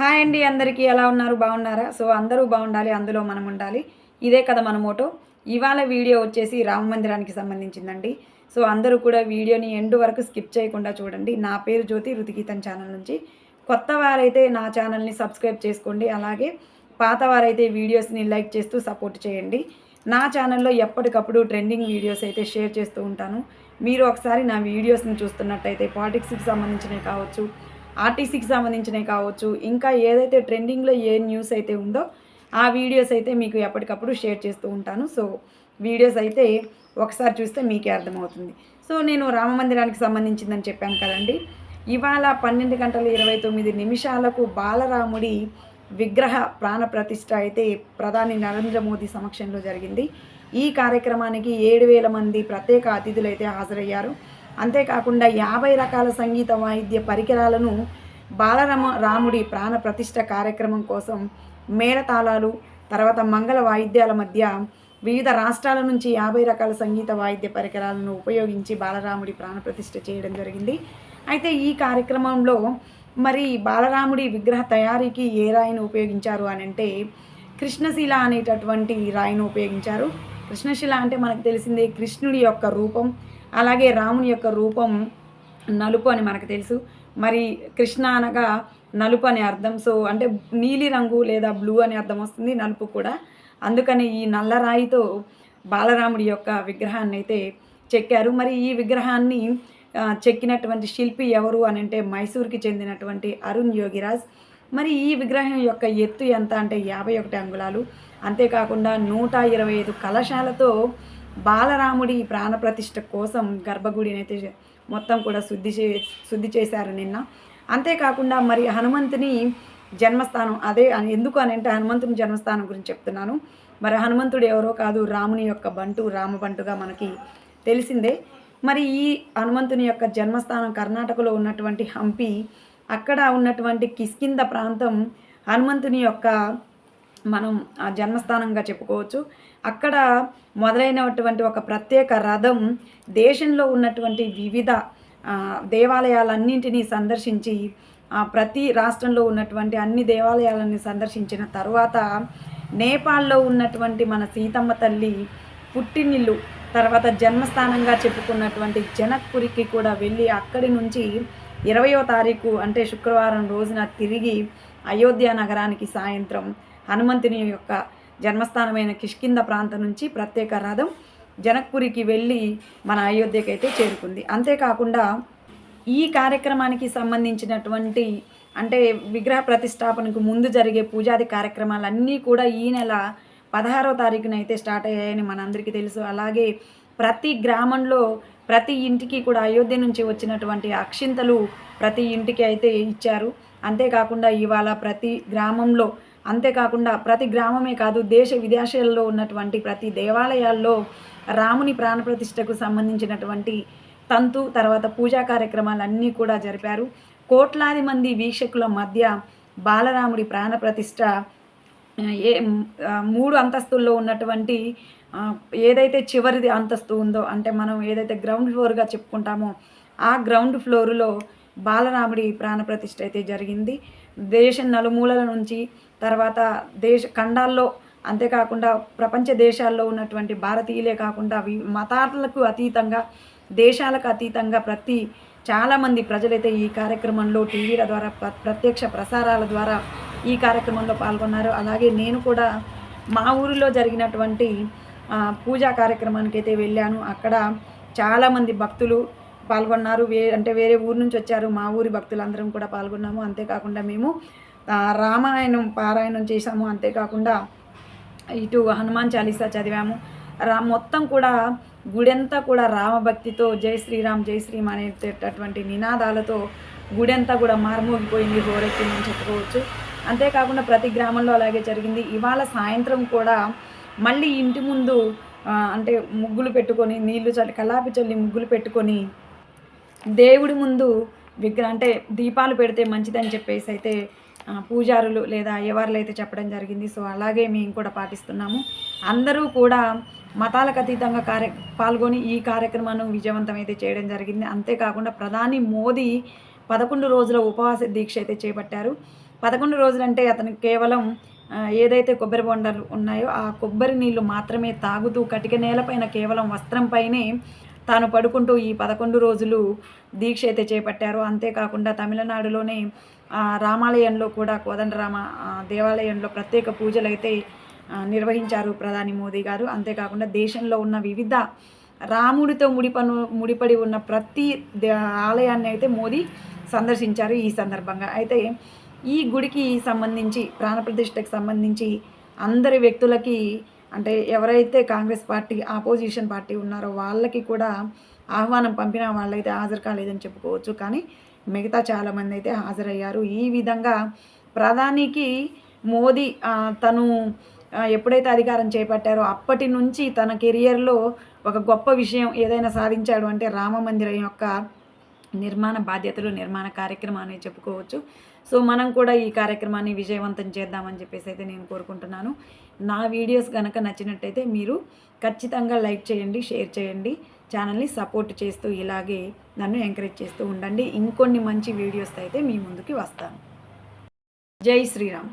Hi అండి అందరికీ ఎలా ఉన్నారు? బాగున్నారా? సో అందరూ బాగుండాలి అందులో మనం ఉండాలి. ఇదే కదా మన మోటో. ఇవాళ వీడియో వచ్చేసి రామ మందిరానికి సంబంధించిందండి. సో అందరూ కూడా వీడియోని ఎండ్ వరకు స్కిప్ చేయకుండా చూడండి. నా పేరు జ్యోతి రుతిగీతం ఛానల్ నుంచి. కొత్త వారైతే నా ఛానల్ని సబ్స్క్రైబ్ చేసుకోండి. అలాగే పాత వారైతే వీడియోస్ని లైక్ చేస్తూ సపోర్ట్ చేయండి. నా ఛానల్లో ఎప్పటికప్పుడు ట్రెండింగ్ వీడియోస్ అయితే షేర్ చేస్తూ ఉంటాను. మీరు ఒకసారి నా వీడియోస్ని చూస్తున్నట్టయితే పాలిటిక్స్కి సంబంధించినవి కావచ్చు ఆర్టీసీకి సంబంధించినవి కావచ్చు ఇంకా ఏదైతే ట్రెండింగ్లో ఏ న్యూస్ అయితే ఉందో ఆ వీడియోస్ అయితే మీకు ఎప్పటికప్పుడు షేర్ చేస్తూ ఉంటాను. సో వీడియోస్ అయితే ఒకసారి చూస్తే మీకే అర్థమవుతుంది. సో నేను రామ మందిరానికి సంబంధించిందని చెప్పాను కదండి. ఇవాళ పన్నెండు గంటల ఇరవై తొమ్మిది నిమిషాలకు బాలరాముడి విగ్రహ ప్రాణ ప్రతిష్ట అయితే ప్రధాని నరేంద్ర మోదీ సమక్షంలో జరిగింది. ఈ కార్యక్రమానికి ఏడు వేల మంది ప్రత్యేక అతిథులు అయితే హాజరయ్యారు. అంతేకాకుండా యాభై రకాల సంగీత వాయిద్య పరికరాలను బాలరామ రాముడి ప్రాణ ప్రతిష్ట కార్యక్రమం కోసం మేళతాళాలు తర్వాత మంగళ వాయిద్యాల మధ్య వివిధ రాష్ట్రాల నుంచి యాభై రకాల సంగీత వాయిద్య పరికరాలను ఉపయోగించి బాలరాముడి ప్రాణప్రతిష్ఠ చేయడం జరిగింది. అయితే ఈ కార్యక్రమంలో మరి బాలరాముడి విగ్రహ తయారీకి ఏ రాయిని ఉపయోగించారు అని అంటే కృష్ణశిల అనేటటువంటి రాయిని ఉపయోగించారు. కృష్ణశిల అంటే మనకు తెలిసిందే కృష్ణుడి యొక్క రూపం అలాగే రాముని యొక్క రూపం నలుపు అని మనకు తెలుసు. మరి కృష్ణ అనగా నలుపు అనే అర్థం. సో అంటే నీలి రంగు లేదా బ్లూ అనే అర్థం వస్తుంది నలుపు కూడా. అందుకని ఈ నల్లరాయితో బాలరాముడి యొక్క విగ్రహాన్ని అయితే చెక్కారు. మరి ఈ విగ్రహాన్ని చెక్కినటువంటి శిల్పి ఎవరు అని అంటే మైసూర్కి చెందినటువంటి అరుణ్ యోగిరాజ్. మరి ఈ విగ్రహం యొక్క ఎత్తు ఎంత అంటే యాభై ఒకటి అంగుళాలు. అంతేకాకుండా నూట ఇరవై ఐదు కలశాలతో బాలరాముడి ప్రాణప్రతిష్ఠ కోసం గర్భగుడిని అయితే మొత్తం కూడా శుద్ధి చే శుద్ధి చేశారు నిన్న. అంతేకాకుండా మరి హనుమంతుని జన్మస్థానం అదే ఎందుకు అని అంటే హనుమంతుని జన్మస్థానం గురించి చెప్తున్నాను. మరి హనుమంతుడు ఎవరో కాదు రాముని యొక్క బంటు రామబంటుగా మనకి తెలిసిందే. మరి ఈ హనుమంతుని యొక్క జన్మస్థానం కర్ణాటకలో ఉన్నటువంటి హంపి అక్కడ ఉన్నటువంటి కిష్కింద ప్రాంతం హనుమంతుని యొక్క మనం ఆ జన్మస్థానంగా చెప్పుకోవచ్చు. అక్కడ మొదలైనటువంటి ఒక ప్రత్యేక రథం దేశంలో ఉన్నటువంటి వివిధ దేవాలయాలన్నింటినీ సందర్శించి ఆ, ప్రతి రాష్ట్రంలో ఉన్నటువంటి అన్ని దేవాలయాలని సందర్శించిన తర్వాత నేపాల్లో ఉన్నటువంటి మన సీతమ్మ తల్లి పుట్టినిల్లు తర్వాత జన్మస్థానంగా చెప్పుకున్నటువంటి జనక్పురికి కూడా వెళ్ళి అక్కడి నుంచి ఇరవయో తారీఖు అంటే శుక్రవారం రోజున తిరిగి అయోధ్య నగరానికి సాయంత్రం హనుమంతుని యొక్క జన్మస్థానమైన కిష్కింద ప్రాంతం నుంచి ప్రత్యేక రథం జనక్పురికి వెళ్ళి మన అయోధ్యకి అయితే చేరుకుంది. అంతేకాకుండా ఈ కార్యక్రమానికి సంబంధించినటువంటి అంటే విగ్రహ ప్రతిష్టాపనకు ముందు జరిగే పూజాది కార్యక్రమాలన్నీ కూడా ఈ నెల పదహారో తారీఖున అయితే స్టార్ట్ అయ్యాయని మనందరికీ తెలుసు. అలాగే ప్రతి గ్రామంలో ప్రతి ఇంటికి కూడా అయోధ్య నుంచి వచ్చినటువంటి అక్షింతలు ప్రతి ఇంటికి అయితే ఇచ్చారు. అంతేకాకుండా ఇవాళ ప్రతి గ్రామంలో అంతేకాకుండా ప్రతి గ్రామమే కాదు దేశ విదేశాల్లో ఉన్నటువంటి ప్రతి దేవాలయాల్లో రాముని ప్రాణప్రతిష్టకు సంబంధించినటువంటి తంతు తర్వాత పూజా కార్యక్రమాలన్నీ కూడా జరిపారు. కోట్లాది మంది వీక్షకుల మధ్య బాలరాముడి ప్రాణప్రతిష్ట ఏ మూడు అంతస్తుల్లో ఉన్నటువంటి ఏదైతే చివరిది అంతస్తు ఉందో అంటే మనం ఏదైతే గ్రౌండ్ ఫ్లోర్గా చెప్పుకుంటామో ఆ గ్రౌండ్ ఫ్లోర్లో బాలరాముడి ప్రాణప్రతిష్ఠ అయితే జరిగింది. దేశం నలుమూలల నుంచి తర్వాత దేశ ఖండాల్లో అంతేకాకుండా ప్రపంచ దేశాల్లో ఉన్నటువంటి భారతీయులే కాకుండా వి- మతాలకు అతీతంగా దేశాలకు అతీతంగా ప్రతి చాలామంది ప్రజలైతే ఈ కార్యక్రమంలో టీవీల ద్వారా ప్ర- ప్రత్యక్ష ప్రసారాల ద్వారా ఈ కార్యక్రమంలో పాల్గొన్నారు. అలాగే నేను కూడా మా ఊరిలో జరిగినటువంటి పూజా కార్యక్రమానికి అయితే వెళ్ళాను. అక్కడ చాలామంది భక్తులు పాల్గొన్నారు. వే అంటే వేరే ఊరు నుంచి వచ్చారు. మా ఊరి భక్తులందరం కూడా పాల్గొన్నాము. అంతేకాకుండా మేము రామాయణం పారాయణం చేశాము. అంతేకాకుండా ఇటు హనుమాన్ చాలీసా చదివాము. రా మొత్తం కూడా గుడెంతా కూడా రామభక్తితో జై శ్రీరామ్ జై శ్రీమ్ అనేటటువంటి నినాదాలతో గుడెంతా కూడా మారుమోగిపోయింది. హోరెక్కిందని చెప్పుకోవచ్చు. అంతేకాకుండా ప్రతి గ్రామంలో అలాగే జరిగింది. ఇవాళ సాయంత్రం కూడా మళ్ళీ ఇంటి ముందు అంటే ముగ్గులు పెట్టుకొని నీళ్ళు చల్లి కల్లాపి చల్లి ముగ్గులు పెట్టుకొని దేవుడి ముందు విగ్రహ అంటే దీపాలు పెడితే మంచిదని చెప్పేసి అయితే పూజారులు లేదా అయ్యవార్లు అయితే చెప్పడం జరిగింది సో అలాగే మేము కూడా పాటిస్తున్నాము. అందరూ కూడా మతాలకు అతీతంగా కార్య పాల్గొని ఈ కార్యక్రమాన్ని విజయవంతం అయితే చేయడం జరిగింది. అంతేకాకుండా ప్రధాని మోదీ పదకొండు రోజుల ఉపవాస దీక్ష అయితే చేపట్టారు. పదకొండు రోజులంటే అతను కేవలం ఏదైతే కొబ్బరి బొండాలు ఉన్నాయో ఆ కొబ్బరి నీళ్ళు మాత్రమే తాగుతూ కటిక నేలపైన కేవలం వస్త్రంపైనే తాను పడుకుంటూ ఈ పదకొండు రోజులు దీక్ష అయితే చేపట్టారు. అంతేకాకుండా తమిళనాడులోనే రామాలయంలో కూడా కోదండరామ దేవాలయంలో ప్రత్యేక పూజలు అయితే నిర్వహించారు ప్రధాని మోదీ గారు. అంతేకాకుండా దేశంలో ఉన్న వివిధ రాముడితో ముడిపను ముడిపడి ఉన్న ప్రతి దే- ఆలయాన్ని అయితే మోదీ సందర్శించారు ఈ సందర్భంగా. అయితే ఈ గుడికి సంబంధించి ప్రాణప్రతిష్ఠకు సంబంధించి అందరి వ్యక్తులకి అంటే ఎవరైతే కాంగ్రెస్ పార్టీ ఆపోజిషన్ పార్టీ ఉన్నారో వాళ్ళకి కూడా ఆహ్వానం పంపిన వాళ్ళైతే హాజరు కాలేదని చెప్పుకోవచ్చు. కానీ మిగతా చాలామంది అయితే హాజరయ్యారు. ఈ విధంగా ప్రధానికి మోదీ తను ఎప్పుడైతే అధికారం చేపట్టారో అప్పటి నుంచి తన కెరియర్లో ఒక గొప్ప విషయం ఏదైనా సాధించాడు అంటే రామ మందిరం యొక్క నిర్మాణ బాధ్యతలు నిర్మాణ కార్యక్రమం అనేది చెప్పుకోవచ్చు. సో మనం కూడా ఈ కార్యక్రమాన్ని విజయవంతం చేద్దామని చెప్పేసి అయితే నేను కోరుకుంటున్నాను. నా వీడియోస్ కనుక నచ్చినట్టయితే మీరు ఖచ్చితంగా లైక్ చేయండి షేర్ చేయండి ఛానల్ని సపోర్ట్ చేస్తూ ఇలాగే నన్ను ఎంకరేజ్ చేస్తూ ఉండండి. ఇంకొన్ని మంచి వీడియోస్ అయితే మీ ముందుకి వస్తాను. జై శ్రీరామ్.